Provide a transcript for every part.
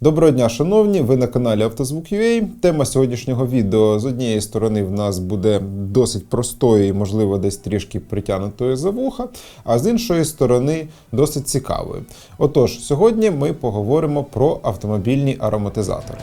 Доброго дня, шановні! Ви на каналі Автозвук.ua. Тема сьогоднішнього відео з однієї сторони в нас буде досить простою і, можливо, десь трішки притягнутою за вуха, а з іншої сторони досить цікавою. Отож, сьогодні ми поговоримо про автомобільні ароматизатори.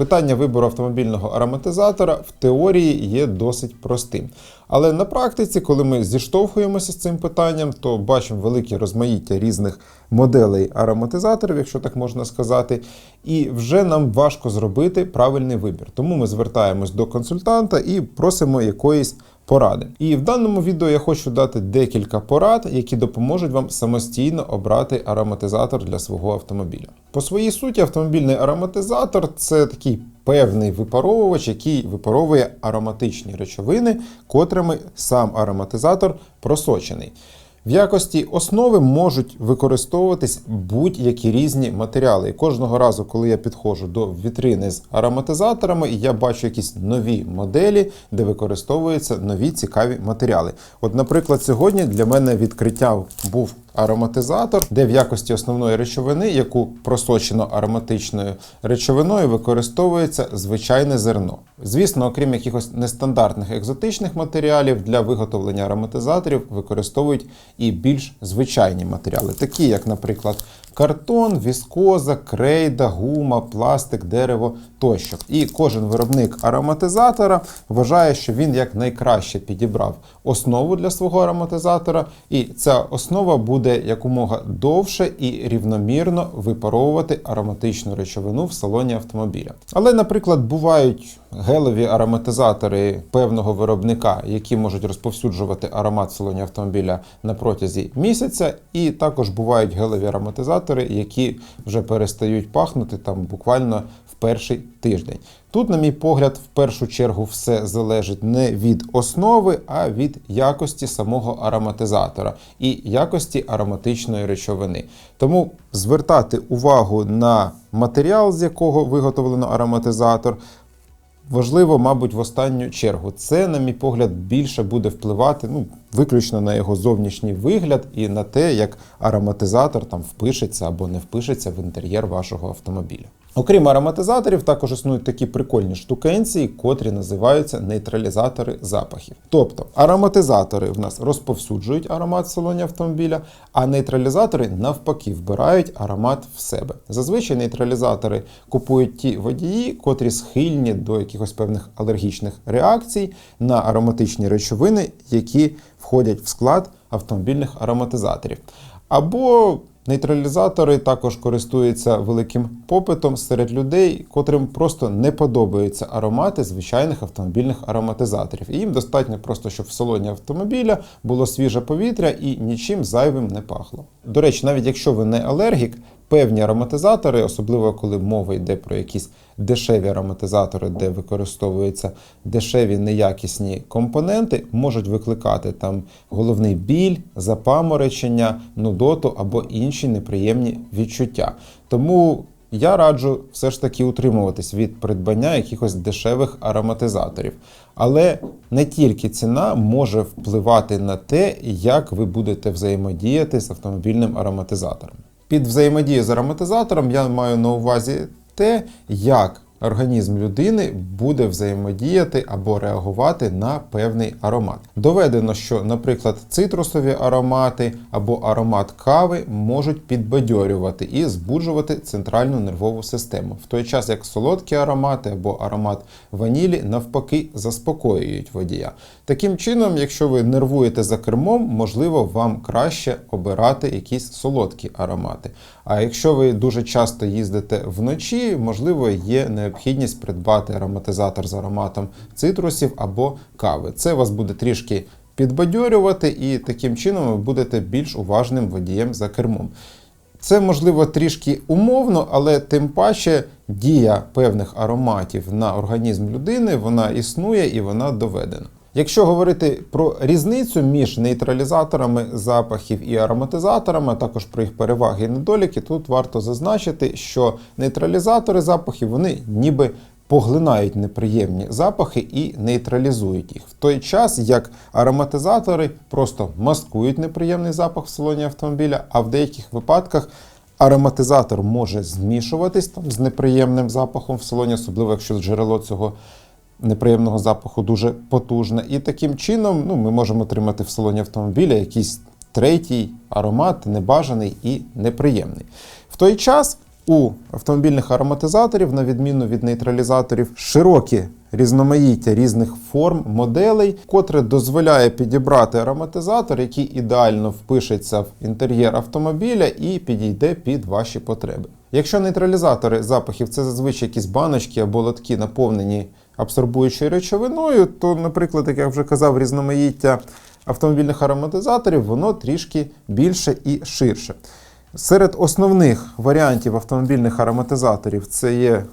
Питання вибору автомобільного ароматизатора в теорії є досить простим. Але на практиці, коли ми зіштовхуємося з цим питанням, то бачимо велике розмаїття різних моделей ароматизаторів, якщо так можна сказати, і вже нам важко зробити правильний вибір. Тому ми звертаємось до консультанта і просимо якоїсь поради. І в даному відео я хочу дати декілька порад, які допоможуть вам самостійно обрати ароматизатор для свого автомобіля. По своїй суті, автомобільний ароматизатор це такий певний випаровувач, який випаровує ароматичні речовини, котрими сам ароматизатор просочений. В якості основи можуть використовуватись будь-які різні матеріали. І кожного разу, коли я підходжу до вітрини з ароматизаторами, я бачу якісь нові моделі, де використовуються нові цікаві матеріали. От, наприклад, сьогодні для мене відкриття був ароматизатор, де в якості основної речовини, яку просочено ароматичною речовиною, використовується звичайне зерно. Звісно, окрім якихось нестандартних екзотичних матеріалів для виготовлення ароматизаторів використовують і більш звичайні матеріали, такі як, наприклад, картон, віскоза, крейда, гума, пластик, дерево тощо. І кожен виробник ароматизатора вважає, що він як найкраще підібрав основу для свого ароматизатора, і ця основа буде якомога довше і рівномірно випаровувати ароматичну речовину в салоні автомобіля. Але, наприклад, бувають гелеві ароматизатори певного виробника, які можуть розповсюджувати аромат в салоні автомобіля на протязі місяця, і також бувають гелеві ароматизатори, які вже перестають пахнути там буквально в перший тиждень. Тут, на мій погляд, в першу чергу все залежить не від основи, а від якості самого ароматизатора і якості ароматичної речовини. Тому звертати увагу на матеріал, з якого виготовлено ароматизатор. Важливо, мабуть, в останню чергу. Це, на мій погляд, більше буде впливати ну, виключно на його зовнішній вигляд і на те, як ароматизатор там впишеться або не впишеться в інтер'єр вашого автомобіля. Окрім ароматизаторів, також існують такі прикольні штукенції, котрі називаються нейтралізатори запахів. Тобто ароматизатори в нас розповсюджують аромат в салоні автомобіля, а нейтралізатори навпаки вбирають аромат в себе. Зазвичай нейтралізатори купують ті водії, котрі схильні до якихось певних алергічних реакцій на ароматичні речовини, які входять в склад автомобільних ароматизаторів. Або Нейтралізатори також користуються великим попитом серед людей, котрим просто не подобаються аромати звичайних автомобільних ароматизаторів. І їм достатньо просто, щоб в салоні автомобіля було свіже повітря і нічим зайвим не пахло. До речі, навіть якщо ви не алергік, певні ароматизатори, особливо коли мова йде про якісь дешеві ароматизатори, де використовуються дешеві неякісні компоненти, можуть викликати там головний біль, запаморочення, нудоту або інші неприємні відчуття. Тому я раджу все ж таки утримуватись від придбання якихось дешевих ароматизаторів. Але не тільки ціна може впливати на те, як ви будете взаємодіяти з автомобільним ароматизатором. Під взаємодією з ароматизатором я маю на увазі те, як організм людини буде взаємодіяти або реагувати на певний аромат. Доведено, що, наприклад, цитрусові аромати або аромат кави можуть підбадьорювати і збуджувати центральну нервову систему, в той час як солодкі аромати або аромат ванілі навпаки заспокоюють водія. Таким чином, якщо ви нервуєте за кермом, можливо, вам краще обирати якісь солодкі аромати. А якщо ви дуже часто їздите вночі, можливо, є необхідність придбати ароматизатор з ароматом цитрусів або кави. Це вас буде трішки підбадьорювати, і таким чином ви будете більш уважним водієм за кермом. Це можливо трішки умовно, але тим паче дія певних ароматів на організм людини вона існує і вона доведена. Якщо говорити про різницю між нейтралізаторами запахів і ароматизаторами, а також про їх переваги і недоліки, тут варто зазначити, що нейтралізатори запахів вони ніби поглинають неприємні запахи і нейтралізують їх. В той час як ароматизатори просто маскують неприємний запах в салоні автомобіля, а в деяких випадках ароматизатор може змішуватись там з неприємним запахом в салоні, особливо якщо джерело цього неприємного запаху дуже потужне. І таким чином ну, ми можемо отримати в салоні автомобіля якийсь третій аромат, небажаний і неприємний. В той час у автомобільних ароматизаторів, на відміну від нейтралізаторів, широкі різноманіття різних форм, моделей, котре дозволяє підібрати ароматизатор, який ідеально впишеться в інтер'єр автомобіля і підійде під ваші потреби. Якщо нейтралізатори запахів це зазвичай якісь баночки або лотки, наповнені абсорбуючою речовиною, то, наприклад, як я вже казав, різноманіття автомобільних ароматизаторів, воно трішки більше і ширше. Серед основних варіантів автомобільних ароматизаторів це є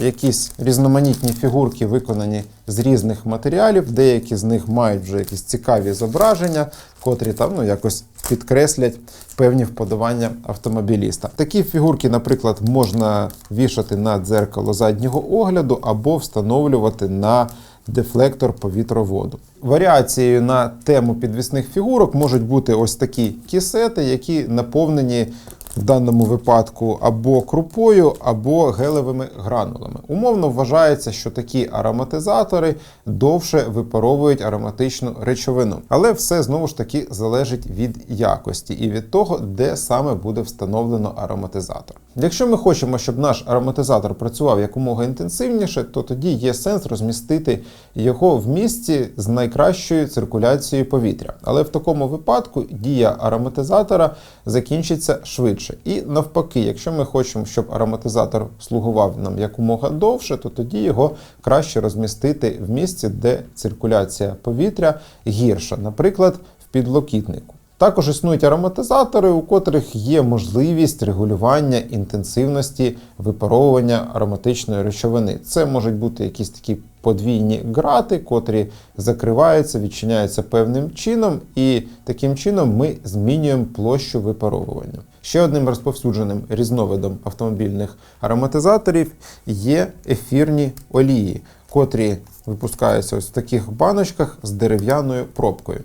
якісь різноманітні фігурки, виконані з різних матеріалів. Деякі з них мають вже якісь цікаві зображення, котрі там ну, якось підкреслять певні вподобання автомобіліста. Такі фігурки, наприклад, можна вішати на дзеркало заднього огляду або встановлювати на дефлектор повітроводу. Варіацією на тему підвісних фігурок можуть бути ось такі кісети, які наповнені в даному випадку або крупою, або гелевими гранулами. Умовно вважається, що такі ароматизатори довше випаровують ароматичну речовину. Але все знову ж таки залежить від якості і від того, де саме буде встановлено ароматизатор. Якщо ми хочемо, щоб наш ароматизатор працював якомога інтенсивніше, то тоді є сенс розмістити його в місці з найкращою циркуляцією повітря. Але в такому випадку дія ароматизатора закінчиться швидше. І навпаки, якщо ми хочемо, щоб ароматизатор слугував нам якомога довше, то тоді його краще розмістити в місці, де циркуляція повітря гірша, наприклад, в підлокітнику. Також існують ароматизатори, у котрих є можливість регулювання інтенсивності випаровування ароматичної речовини. Це можуть бути якісь такі подвійні грати, котрі закриваються, відчиняються певним чином, і таким чином ми змінюємо площу випаровування. Ще одним розповсюдженим різновидом автомобільних ароматизаторів є ефірні олії, котрі випускаються ось в таких баночках з дерев'яною пробкою.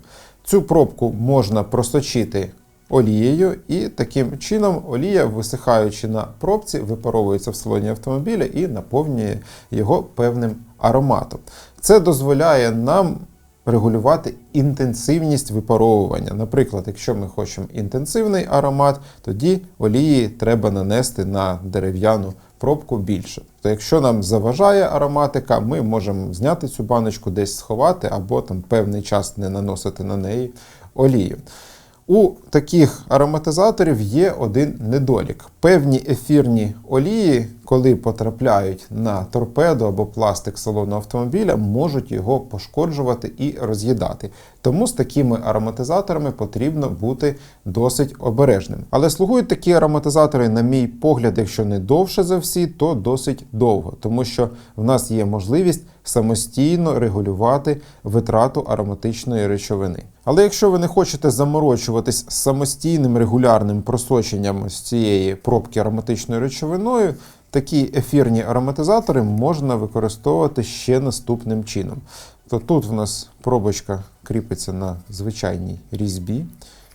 Цю пробку можна просочити олією, і таким чином олія, висихаючи на пробці, випаровується в салоні автомобіля і наповнює його певним ароматом. Це дозволяє нам регулювати інтенсивність випаровування. Наприклад, якщо ми хочемо інтенсивний аромат, тоді олії треба нанести на дерев'яну пробку більше. То якщо нам заважає ароматика, ми можемо зняти цю баночку, десь сховати, або там певний час не наносити на неї олію. У таких ароматизаторів є один недолік. Певні ефірні олії, коли потрапляють на торпеду або пластик салону автомобіля, можуть його пошкоджувати і роз'їдати. Тому з такими ароматизаторами потрібно бути досить обережним. Але слугують такі ароматизатори, на мій погляд, якщо не довше за всі, то досить довго, тому що в нас є можливість самостійно регулювати витрату ароматичної речовини. Але якщо ви не хочете заморочуватись самостійним регулярним просоченням з цієї пробки ароматичною речовиною, такі ефірні ароматизатори можна використовувати ще наступним чином. То тут в нас пробочка кріпиться на звичайній різьбі.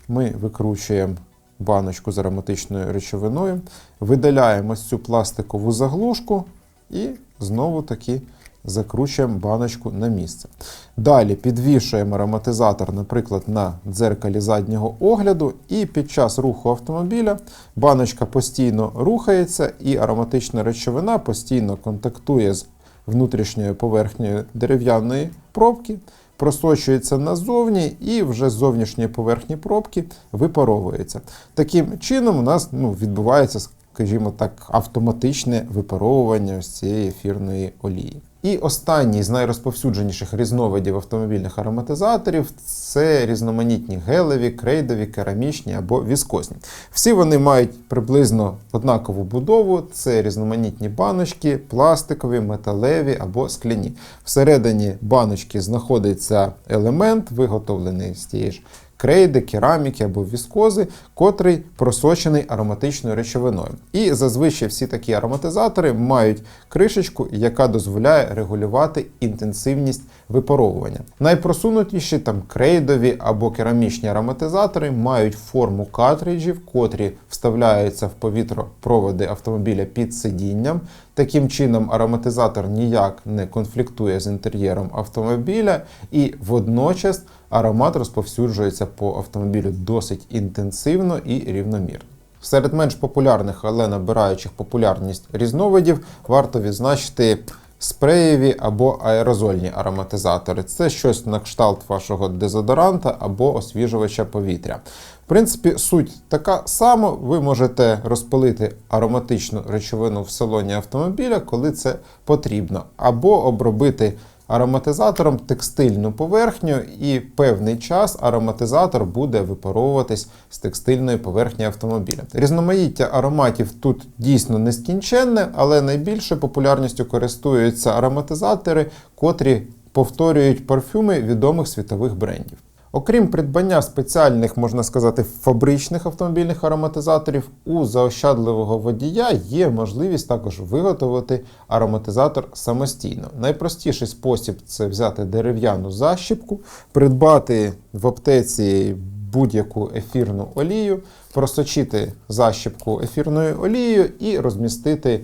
Ми викручуємо баночку з ароматичною речовиною, видаляємо цю пластикову заглушку і знову таки закручуємо баночку на місце. Далі підвішуємо ароматизатор, наприклад, на дзеркалі заднього огляду, і під час руху автомобіля баночка постійно рухається, і ароматична речовина постійно контактує з внутрішньою поверхнею дерев'яної пробки. Просочується назовні і вже з зовнішньої поверхні пробки випаровується. Таким чином, у нас ну, відбувається, скажімо так, автоматичне випаровування ось цієї ефірної олії. І останній з найрозповсюдженіших різновидів автомобільних ароматизаторів це різноманітні гелеві, крейдові, керамічні або віскозні. Всі вони мають приблизно однакову будову: це різноманітні баночки, пластикові, металеві або скляні. Всередині баночки знаходиться елемент, виготовлений з тієї ж крейди, кераміки або віскози, котрий просочений ароматичною речовиною. І зазвичай всі такі ароматизатори мають кришечку, яка дозволяє регулювати інтенсивність випаровування. Найпросунутіші там крейдові або керамічні ароматизатори мають форму картриджів, котрі вставляються в повітропроводи автомобіля під сидінням. Таким чином, ароматизатор ніяк не конфліктує з інтер'єром автомобіля, і водночас аромат розповсюджується по автомобілю досить інтенсивно і рівномірно. Серед менш популярних, але набираючих популярність різновидів, варто відзначити спреєві або аерозольні ароматизатори. Це щось на кшталт вашого дезодоранта або освіжувача повітря. В принципі, суть така сама. Ви можете розпилити ароматичну речовину в салоні автомобіля, коли це потрібно, або обробити ароматизатором текстильну поверхню, і певний час ароматизатор буде випаровуватись з текстильної поверхні автомобіля. Різноманіття ароматів тут дійсно нескінченне, але найбільше популярністю користуються ароматизатори, котрі повторюють парфюми відомих світових брендів. Окрім придбання спеціальних, можна сказати, фабричних автомобільних ароматизаторів, у заощадливого водія є можливість також виготовити ароматизатор самостійно. Найпростіший спосіб це взяти дерев'яну защіпку, придбати в аптеці будь-яку ефірну олію, просочити защіпку ефірною олією і розмістити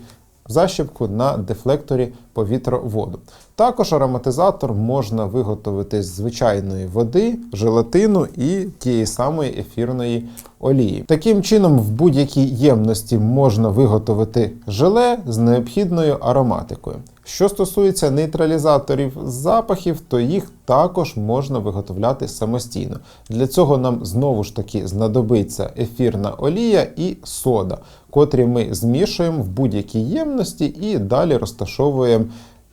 защіпку на дефлекторі повітроводу. Також ароматизатор можна виготовити з звичайної води, желатину і тієї самої ефірної олії. Таким чином, в будь-якій ємності можна виготовити желе з необхідною ароматикою. Що стосується нейтралізаторів запахів, то їх також можна виготовляти самостійно. Для цього нам знову ж таки знадобиться ефірна олія і сода, котрі ми змішуємо в будь-якій ємності і далі розташовуємо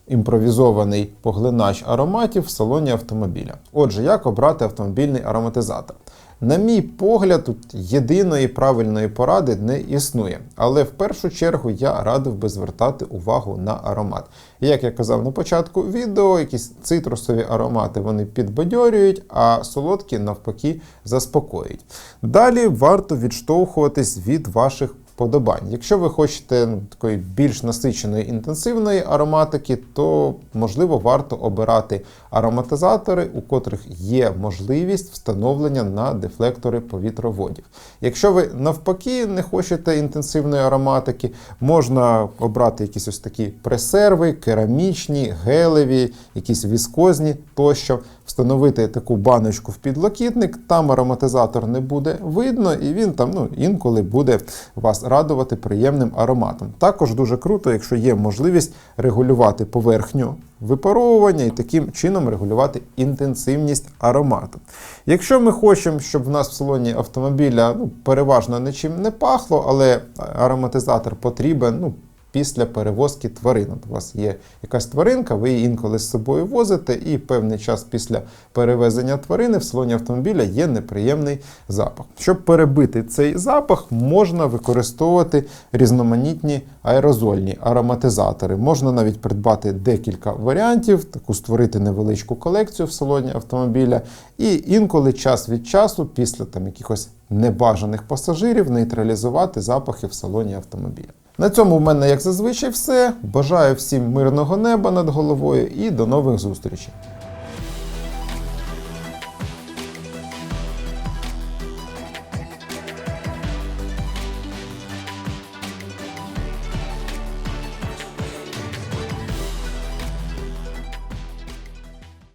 імпровізований поглинач ароматів в салоні автомобіля. Отже, як обрати автомобільний ароматизатор? На мій погляд, тут єдиної правильної поради не існує, але в першу чергу я радив би звертати увагу на аромат. Як я казав на початку відео, якісь цитрусові аромати вони підбадьорюють, а солодкі навпаки заспокоюють. Далі варто відштовхуватись від ваших вподобань. Якщо ви хочете такої більш насиченої інтенсивної ароматики, то можливо варто обирати ароматизатори, у котрих є можливість встановлення на дефлектори повітроводів. Якщо ви навпаки не хочете інтенсивної ароматики, можна обрати якісь ось такі пресерви, керамічні, гелеві, якісь віскозні тощо. Встановити таку баночку в підлокітник, там ароматизатор не буде видно, і він там ну, інколи буде вас радувати приємним ароматом. Також дуже круто, якщо є можливість регулювати поверхню випаровування і таким чином регулювати інтенсивність аромату. Якщо ми хочемо, щоб в нас в салоні автомобіля ну, переважно нічим не пахло, але ароматизатор потрібен. ну, Після перевозки тварин. От У вас є якась тваринка, ви її інколи з собою возите, і певний час після перевезення тварини в салоні автомобіля є неприємний запах. Щоб перебити цей запах, можна використовувати різноманітні аерозольні ароматизатори. Можна навіть придбати декілька варіантів, таку створити невеличку колекцію в салоні автомобіля, і інколи час від часу, після там якихось небажаних пасажирів, нейтралізувати запахи в салоні автомобіля. На цьому в мене, як зазвичай, все. Бажаю всім мирного неба над головою і до нових зустрічей.